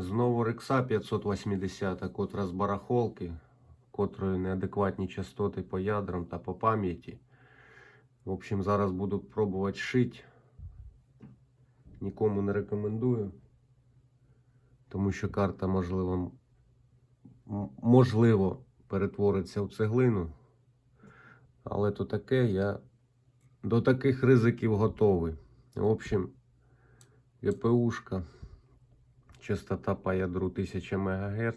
Знову Рекса 580, котра з барахолки, котрої неадекватні частоти по ядрам та по пам'яті. В общем, зараз буду пробувати шити. Нікому не рекомендую, тому що карта, можливо, можливо перетвориться в цеглину. Але то таке, я до таких ризиків готовий. В общем, ГПУшка, частота по ядру 1000 МГц,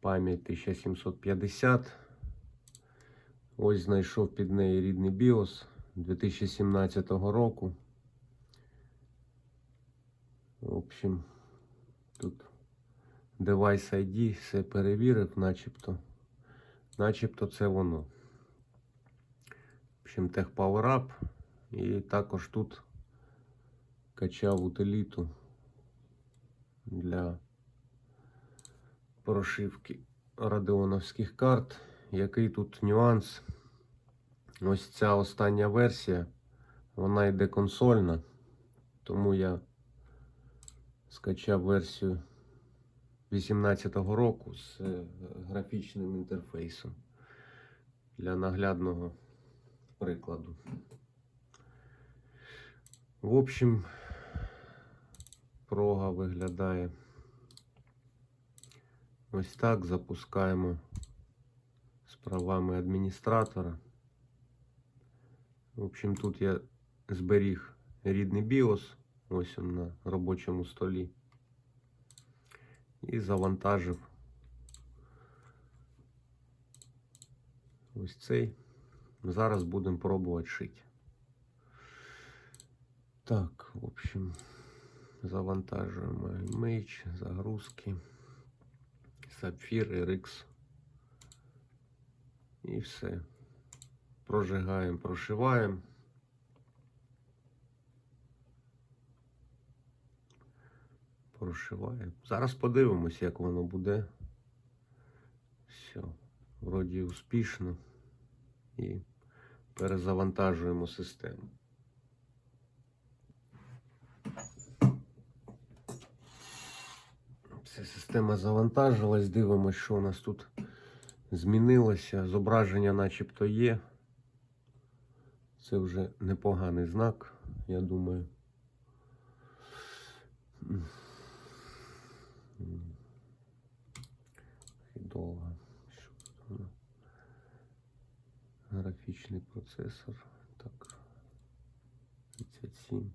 пам'ять 1750. Ось знайшов під неї рідний BIOS 2017 року. В общем, тут Device ID все перевірив, начебто. Начебто це воно. В общем, Tech Power Up. І також тут качав утиліту для прошивки радіоновських карт. Який тут нюанс? Ось ця остання версія, вона йде консольна, тому я скачав версію 18-го року з е, графічним інтерфейсом для наглядного прикладу. В общем, прога виглядає ось так. Запускаємо з правами адміністратора. В общем, тут я зберіг рідний BIOS, ось він на робочому столі. І завантажив ось цей. Зараз будемо пробувати шити. Так, в общем, завантажуємо image, загрузки, сапфір, RX. І все. Прожигаємо, прошиваємо. Прошиваємо. Зараз подивимось, як воно буде. Все, вроді успішно. І перезавантажуємо систему. Все, система завантажилась, дивимося, що у нас тут змінилося. Зображення начебто є. Це вже непоганий знак, я думаю. Довго. Що тут? Графічний процесор. Так. 37.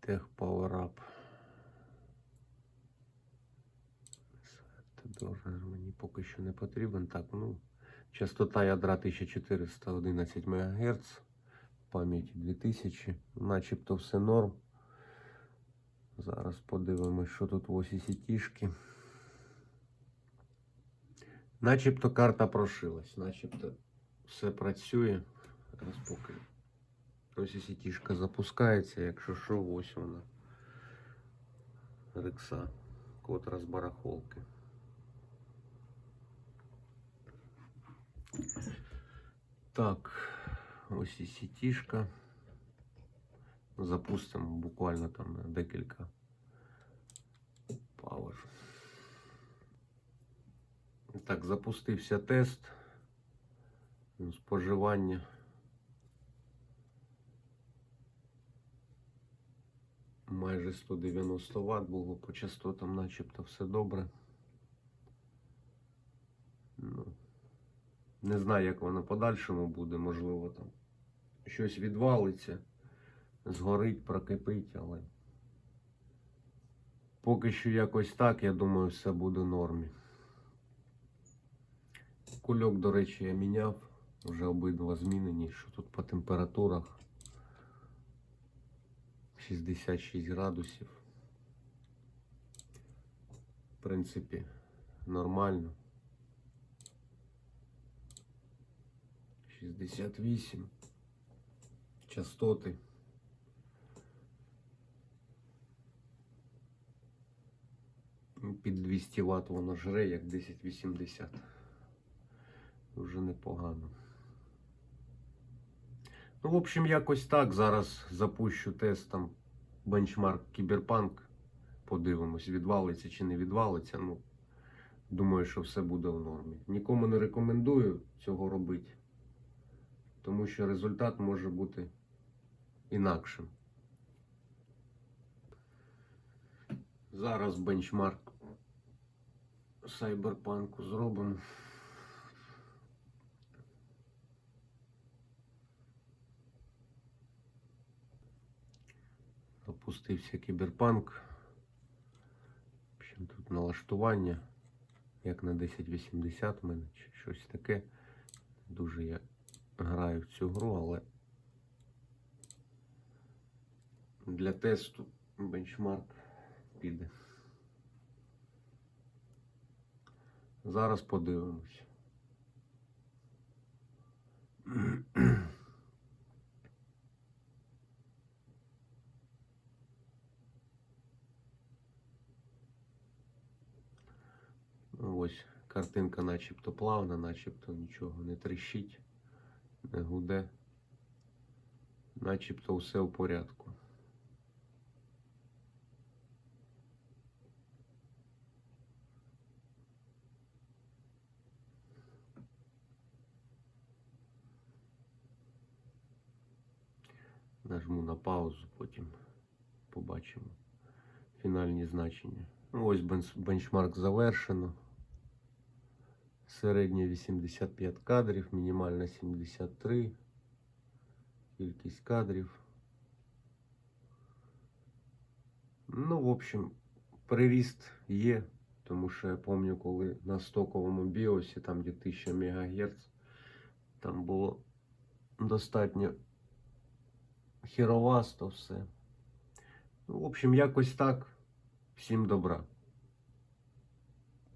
Тех PowerUp. Дуже мені поки що не потрібен. Так, ну, частота ядра 1411 МГц, пам'яті 2000, начебто все норм. Зараз подивимось, що тут в осі сітішки. Начебто карта прошилась, начебто все працює. Зараз поки ось сітішка запускається, якщо що, ось вона. Рекса, котра з барахолки. Так, ось і сітішка. Запустимо буквально там декілька пауер. Так, запустився тест споживання. Майже 190 Вт було по частотам, начебто все добре. Ну, не знаю, як воно подальшому буде, можливо, там щось відвалиться, згорить, прокипить, але поки що якось так, я думаю, все буде в нормі. Кульок, до речі, я міняв, вже обидва змінені, що тут по температурах 66 градусів. В принципі, нормально. 68. Частоти. Під 200 Вт воно жре, як 1080. Дуже непогано. Ну, в общем, якось так. Зараз запущу тест там бенчмарк Кіберпанк. Подивимось, відвалиться чи не відвалиться. Ну, думаю, що все буде в нормі. Нікому не рекомендую цього робити, тому що результат може бути інакшим. Зараз бенчмарк Сайберпанку зробимо. Запустився кіберпанк. Тут налаштування, як на 1080 в мене, чи щось таке. Дуже я граю в цю гру, але для тесту бенчмарк піде. Зараз подивимось. Ну, Ось картинка начебто плавна, начебто нічого не тріщить, не гуде. Начебто все в порядку. Нажму на паузу, потім побачимо фінальні значення. Ну, ось бенчмарк завершено. Середня 85 кадрів, мінімальна 73. Кількість кадрів. Ну, в общем, приріст є, тому що я пам'ятаю, коли на стоковому біосі, там де 1000 МГц, там було достатньо хіровасто все. Ну, в общем, якось так. Всім добра.